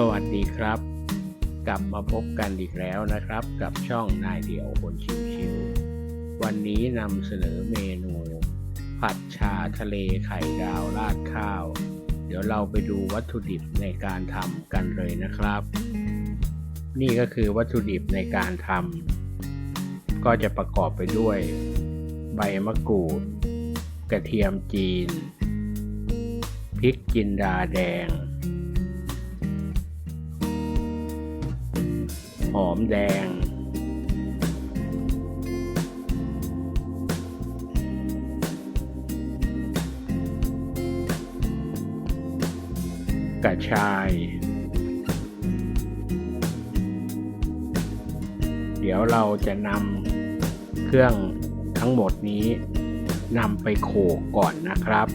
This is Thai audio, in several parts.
สวัสดีครับ กลับมาพบกันอีกแล้วนะครับ กับช่องนายเดี่ยวคนชิวๆวันนี้นำเสนอเมนู ผัดชาทะเลไข่ดาวราดข้าว เดี๋ยวเราไปดูวัตถุดิบในการทำกันเลยนะครับ นี่ก็คือวัตถุดิบในการทำก็จะประกอบไปด้วย ใบมะกรูด กระเทียมจีน พริกจินดาแดง อมแดง กระชาย เดี๋ยวเราจะนำเครื่องทั้งหมดนี้นำไปโขกก่อนนะครับ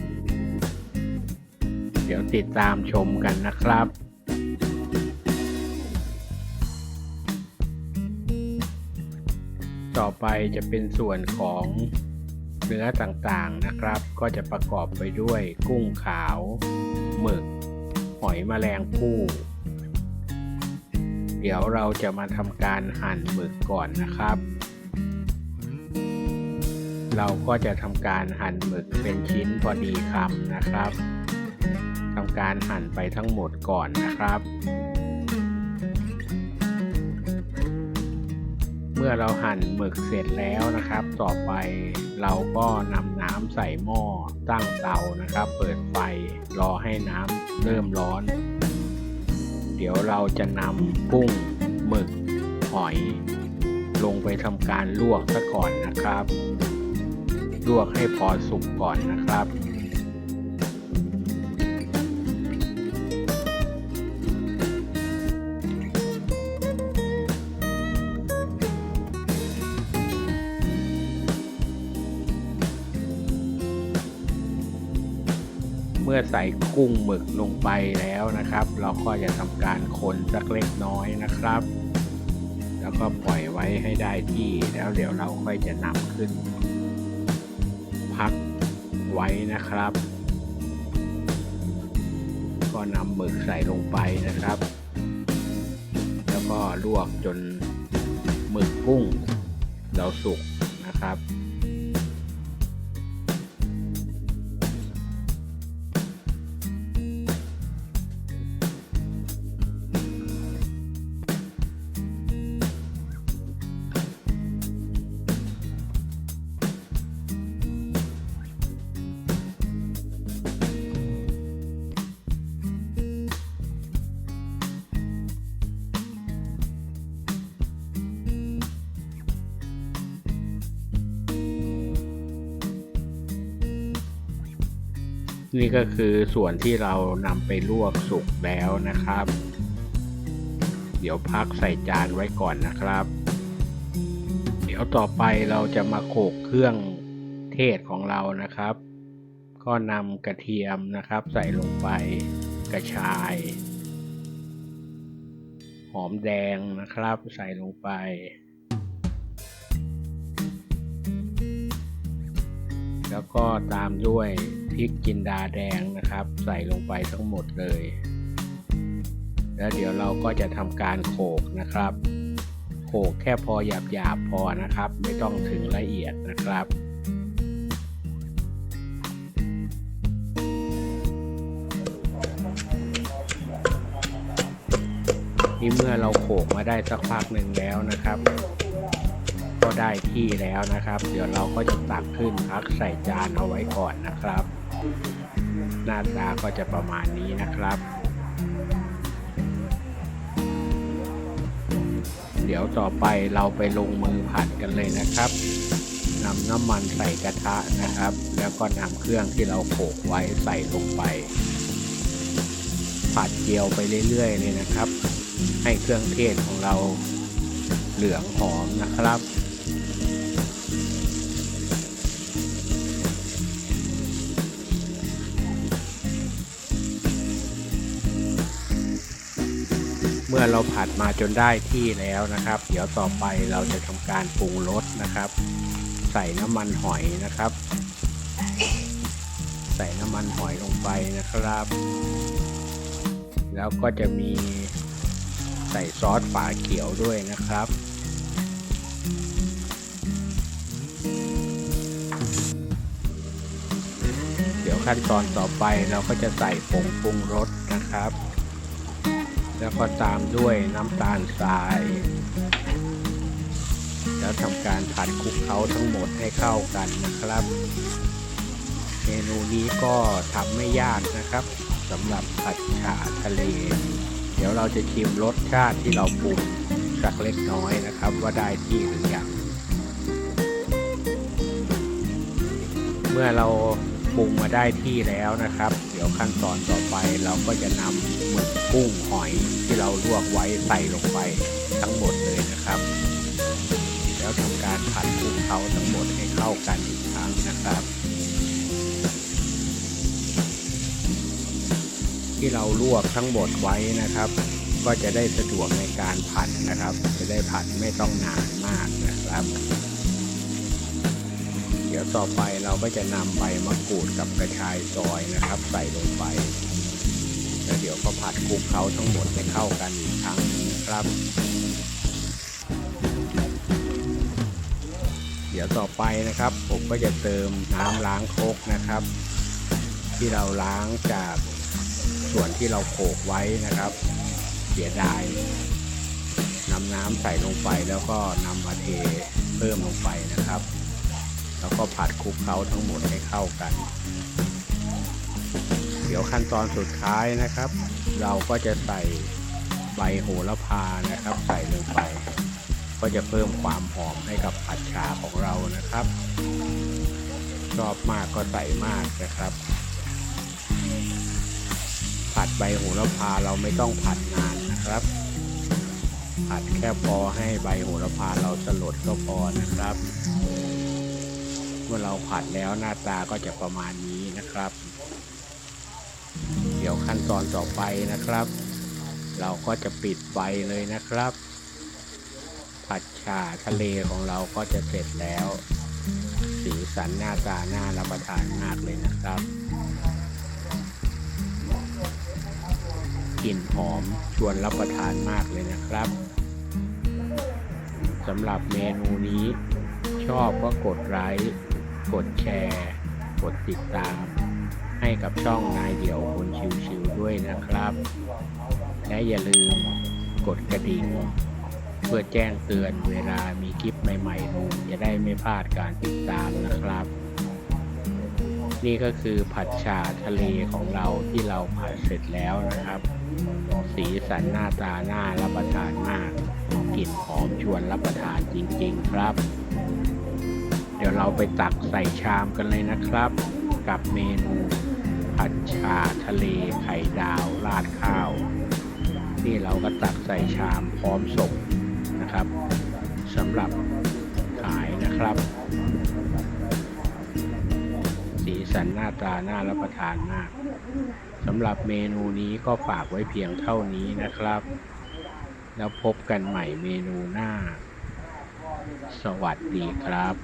เดี๋ยวติดตามชมกันนะครับ ต่อไปจะเป็นส่วนของเนื้อต่างๆนะครับ ก็จะประกอบไปด้วยกุ้งขาว หมึก หอยแมลงภู่เดี๋ยวเราจะมาทำการหั่นหมึกก่อนนะครับ เราก็จะทำการหั่นหมึกเป็นชิ้นพอดีคำนะครับทำการหั่นไปทั้งหมดก่อนนะครับ มื่อเราหั่นหมึกเสร็จแล้วนะครับ ต่อไปเราก็นำน้ำใส่หม้อตั้งเตานะครับ เปิดไฟรอให้น้ำเริ่มร้อน เดี๋ยวเราจะนำกุ้งหมึกหอย ลงไปทำการลวกซะก่อนนะครับ ลวกให้พอสุกก่อนนะครับ มื่อใส่กุ้งหมึกลงไปแล้วนะครับ เราก็จะทำการคนสักเล็กน้อยนะครับ แล้วก็ปล่อยไว้ให้ได้ที่แล้วเดี๋ยวเราค่อยจะนำขึ้น พักไว้นะครับ ก็นำหมึกใส่ลงไปนะครับ แล้วก็ลวกจนหมึกกุ้งเราสุกนะครับ นี่ก็คือส่วนที่เรานำไปลวกสุกแล้วนะครับ เดี๋ยวพักใส่จานไว้ก่อนนะครับ เดี๋ยวต่อไปเราจะมาโขลกเครื่องเทศของเรานะครับ ก็นำกระเทียมนะครับ ใส่ลงไปกระชาย หอมแดงนะครับ ใส่ลงไปแล้วก็ตามด้วย พริกจินดาแดงนะครับ ใส่ลงไปทั้งหมดเลย แล้วเดี๋ยวเราก็จะทำการโขกนะครับโขกแค่พอหยาบๆพอนะครับ ไม่ต้องถึงละเอียดนะครับนี่เมื่อเราโขกมาได้สักพักหนึ่งแล้วนะครับ ก็ได้ที่แล้วนะครับ เดี๋ยวเราก็จะตักขึ้นพักใส่จานเอาไว้ก่อนนะครับ หน้าตาก็จะประมาณนี้นะครับ เดี๋ยวต่อไปเราไปลงมือผัดกันเลยนะครับนำน้ำมันใส่กระทะนะครับ แล้วก็นำเครื่องที่เราโขลกไว้ใส่ลงไป ผัดเจียวไปเรื่อยๆเลยนะครับ ให้เครื่องเทศของเราเหลืองหอมนะครับ มื่อเราผัดมาจนได้ที่แล้วนะครับ เดี๋ยวต่อไปเราจะทำการปรุงรสนะครับ ใส่น้ำมันหอยนะครับ ใส่น้ำมันหอยลงไปนะครับ แล้วก็จะมีใส่ซอสฝาเขียวด้วยนะครับเดี๋ยวขั้นตอนต่อไปเราก็จะใส่ผงปรุงรสนะครับ แล้วก็ตามด้วยน้ำตาลทราย แล้วทำการผัดคลุกเคล้าทั้งหมดให้เข้ากันนะครับ เมนูนี้ก็ทำไม่ยากนะครับสำหรับผัดฉาทะเล เดี๋ยวเราจะชิมรสชาติที่เราปรุงสักเล็กน้อยนะครับ ว่าได้ที่หรือยังเมื่อเรา ปรุงมาได้ที่แล้วนะครับ เดี๋ยวขั้นตอนต่อไปเราก็จะนำหมึกกุ้งหอยที่เราลวกไว้ใส่ลงไปทั้งหมดเลยนะครับ แล้วทำการผัดคลุกเคล้าทั้งหมดให้เข้ากันอีกครั้งนะครับที่เราลวกทั้งหมดไว้นะครับ ก็จะได้สะดวกในการผัดนะครับ จะได้ผัดไม่ต้องนานมากนะครับ ต่อไปเราก็จะนำใบมะกรูดกับกระชายซอยนะครับ ใส่ลงไปแล้วเดี๋ยวก็ผัดคลุกเคล้าทั้งหมดให้เข้ากันอีกครั้งครับ เดี๋ยวต่อไปนะครับ ผมก็จะเติมน้ำล้างครกนะครับ ที่เราล้างจากส่วนที่เราโขกไว้นะครับ เสียดายนำน้ำใส่ลงไปแล้วก็นำมาเทเพิ่มลงไปนะครับ แล้วก็ผัดคลุกเคล้าทั้งหมดให้เข้ากัน เดี๋ยวขั้นตอนสุดท้ายนะครับ เราก็จะใส่ใบโหระพานะครับ ใส่ลงไป ก็จะเพิ่มความหอมให้กับผัดชาของเรานะครับชอบมากก็ใส่มากนะครับ ผัดใบโหระพาเราไม่ต้องผัดนานนะครับ ผัดแค่พอให้ใบโหระพาเราสลดก็พอนะครับ มื่อเราผัดแล้วหน้าตาก็จะประมาณนี้นะครับ เดี๋ยวขั้นตอนต่อไปนะครับ เราก็จะปิดไฟเลยนะครับ ผัดฉ่าทะเลของเราก็จะเสร็จแล้ว สีสันหน้าตาน่ารับประทานมากเลยนะครับกลิ่นหอมชวนรับประทานมากเลยนะครับสำหรับเมนูนี้ชอบก็กดไลค์ กดแชร์ กดติดตาม ให้กับช่องนายเดี่ยวคนชิวๆด้วยนะครับ และอย่าลืมกดกระดิ่ง เพื่อแจ้งเตือนเวลามีคลิปใหม่ๆลงจะได้ไม่พลาดการติดตามนะครับ นี่ก็คือผัดฉาทะเลของเราที่เราผัดเสร็จแล้วนะครับ สีสันหน้าตาน่ารับประทานมากกลิ่นหอมชวนรับประทานจริง ๆ ครับ ยวเราไปตักใส่ชามกันเลยนะครับ กับเมนู ผัดชาทะเลไข่ดาวราดข้าวนี่เราก็ตักใส่ชามพร้อมส่งนะครับสำหรับขายนะครับ สีสันหน้าตาน่ารับประทานมากสำหรับเมนูนี้ก็ฝากไว้เพียงเท่านี้นะครับ แล้วพบกันใหม่เมนูหน้า สวัสดีครับ